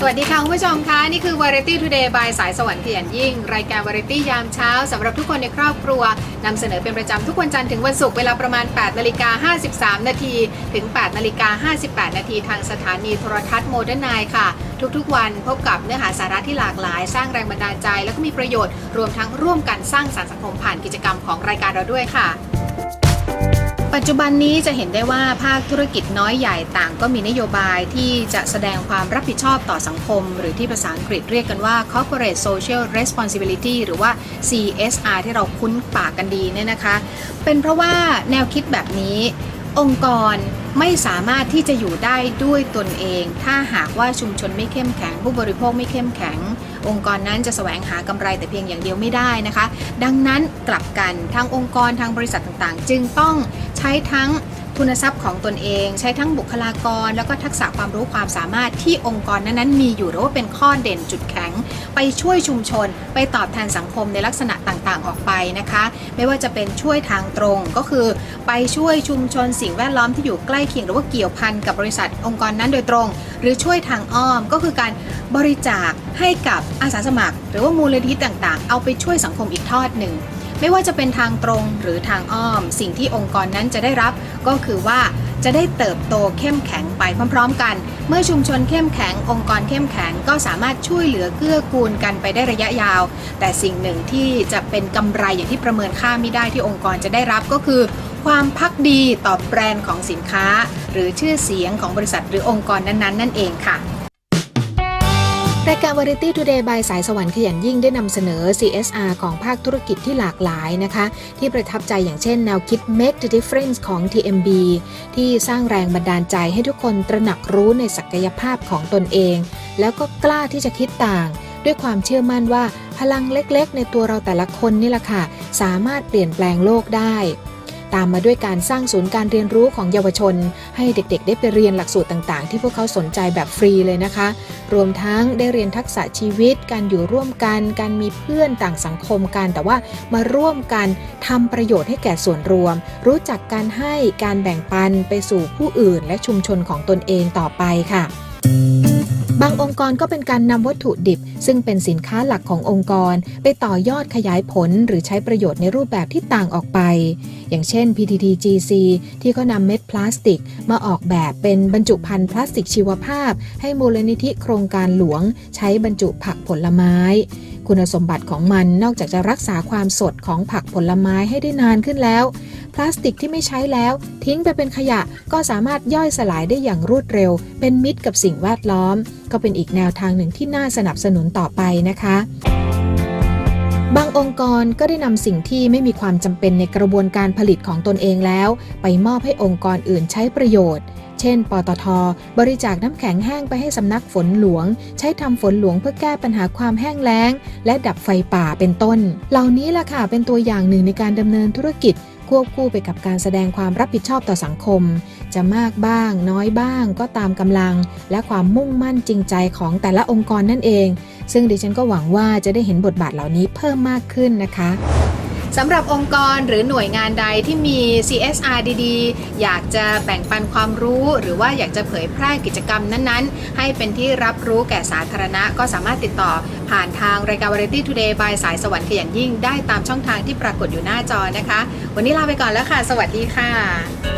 สวัสดีค่ะคุณผู้ชมคะนี่คือ Variety Today by สายสวรรค์เขียนยิ่ง รายการ Variety ยามเช้าสำหรับทุกคนในครอบครัว นำเสนอเป็นประจำทุกวันจันทร์ถึงวันศุกร์เวลาประมาณ 8นาฬิกา53 นาทีถึง 8นาฬิกา58 นาทีทางสถานีโทรทัศน์โมเดิร์นไนค่ะ ทุกๆ วันพบกับเนื้อหาสาระที่หลากหลาย สร้างแรงบันดาลใจ และก็มีประโยชน์รวมทั้งร่วมกันสร้างสรรค์สังคมผ่านกิจกรรมของรายการเราด้วยค่ะ ปัจจุบันนี้จะเห็นได้ว่าภาคธุรกิจน้อยใหญ่ต่างก็มีนโยบายที่จะแสดงความรับผิดชอบต่อสังคม หรือที่ภาษาอังกฤษเรียกกันว่า corporate social responsibility หรือว่า CSR ที่เราคุ้นปากกันดีเนี่ยนะคะ เป็นเพราะว่าแนวคิดแบบนี้องค์กรไม่สามารถที่จะอยู่ได้ด้วยตนเอง ถ้าหากว่าชุมชนไม่เข้มแข็ง ผู้บริโภคไม่เข้มแข็ง องค์กรนั้นจะแสวงหากำไรแต่เพียงอย่างเดียวไม่ได้นะคะ ดังนั้นกลับกันทางองค์กรทางบริษัทต่างๆ จึงต้องใช้ทั้งทุนทรัพย์ของตนเอง ใช้ทั้งบุคลากร แล้วก็ทักษะความรู้ความสามารถที่องค์กรนั้นๆมีอยู่หรือว่าเป็นข้อเด่นจุดแข็ง ไปช่วยชุมชน ไปตอบแทนสังคมในลักษณะต่าง ๆออกไปนะคะ ไม่ว่าจะเป็นช่วยทางตรงก็คือไปช่วยชุมชนสิ่งแวดล้อมที่อยู่ใกล้เคียงหรือว่าเกี่ยวพันกับบริษัทองค์กรนั้นโดยตรง หรือช่วยทางอ้อมก็คือการบริจาคให้กับอาสาสมัคร หรือว่ามูลนิธิต่างๆ เอาไปช่วยสังคมอีกทอดหนึ่งไม่ว่าจะเป็นทางตรงหรือทางอ้อม สิ่งที่องค์กรนั้นจะได้รับก็คือว่า จะได้เติบโตเข้มแข็งไปพร้อม ๆ กัน เมื่อชุมชนเข้มแข็ง องค์กรเข้มแข็งก็สามารถช่วยเหลือเกื้อกูลกันไปได้ระยะยาว แต่สิ่งหนึ่งที่จะเป็นกำไรอย่างที่ประเมินค่าไม่ได้ที่องค์กรจะได้รับก็คือ ความพักดีต่อแบรนด์ของสินค้า หรือชื่อเสียงของบริษัทหรือองค์กรนั้นๆ นั่นเองค่ะ รายการ Variety Today by สายสวรรค์ขยันยิ่งได้นำเสนอ CSR ของภาคธุรกิจที่หลากหลายนะคะ ที่ประทับใจอย่างเช่นแนวคิด Make the Difference ของ TMB ที่สร้างแรงบันดาลใจให้ทุกคนตระหนักรู้ในศักยภาพของตนเอง แล้วก็กล้าที่จะคิดต่าง ด้วยความเชื่อมั่นว่าพลังเล็กๆ ในตัวเราแต่ละคนนี่แหละค่ะ สามารถเปลี่ยนแปลงโลกได้ ตามมาด้วยการสร้างศูนย์การเรียนรู้ของเยาวชน ให้เด็กๆ ได้ไปเรียนหลักสูตรต่างๆ ที่พวกเขาสนใจแบบฟรีเลยนะคะ รวมทั้งได้เรียนทักษะชีวิต การอยู่ร่วมกัน การมีเพื่อนต่างสังคมกัน แต่ว่ามาร่วมกันทำประโยชน์ให้แก่ส่วนรวม รู้จักการให้การแบ่งปันไปสู่ผู้อื่น และชุมชนของตนเองต่อไปค่ะ บางองค์กรก็เป็นการนำวัตถุดิบ ซึ่งเป็นสินค้าหลักขององค์กร ไปต่อยอดขยายผลหรือใช้ประโยชน์ในรูปแบบที่ต่างออกไป อย่างเช่น PTTGC ที่เขานำเม็ดพลาสติก มาออกแบบเป็นบรรจุภัณฑ์พลาสติกชีวภาพ ให้มูลนิธิโครงการหลวง ใช้บรรจุผักผลไม้ คุณสมบัติของมันนอกจากจะรักษาความสดของผักผลไม้ให้ได้นานขึ้นแล้ว พลาสติกที่ไม่ใช้แล้ว ทิ้งไปเป็นขยะก็สามารถย่อยสลายได้อย่างรวดเร็ว เป็นมิตรกับสิ่งแวดล้อม ก็เป็นอีกแนวทางหนึ่งที่น่าสนับสนุนต่อไปนะคะบางองค์กรก็ได้นำสิ่งที่ไม่มีความจำเป็นในกระบวนการผลิตของตนเองแล้ว ไปมอบให้องค์กรอื่นใช้ประโยชน์ เช่น ปตท บริจาคน้ำแข็งแห้งไปให้สำนักฝนหลวง ใช้ทำฝนหลวงเพื่อแก้ปัญหาความแห้งแล้ง และดับไฟป่าเป็นต้น เหล่านี้ล่ะค่ะเป็นตัวอย่างหนึ่งในการดำเนินธุรกิจ ควบคู่ไปกับการแสดงความรับผิดชอบต่อสังคม จะมากบ้าง น้อยบ้าง ก็ตามกำลัง และความมุ่งมั่นจริงใจของแต่ละองค์กรนั่นเอง ซึ่งดิฉันก็หวังว่าจะได้เห็นบทบาทเหล่านี้เพิ่มมากขึ้นนะคะ สำหรับองค์กรหรือหน่วยงานใดที่มี CSR ดีๆ อยากจะแบ่งปันความรู้ หรือว่าอยากจะเผยแพร่กิจกรรมนั้นๆ ให้เป็นที่รับรู้แก่สาธารณะ ก็สามารถติดต่อผ่านทางรายการ Variety Today by สายสวรรค์ขยันยิ่งได้ตามช่องทางที่ปรากฏอยู่หน้าจอนะคะ วันนี้ลาไปก่อนแล้วค่ะ สวัสดีค่ะ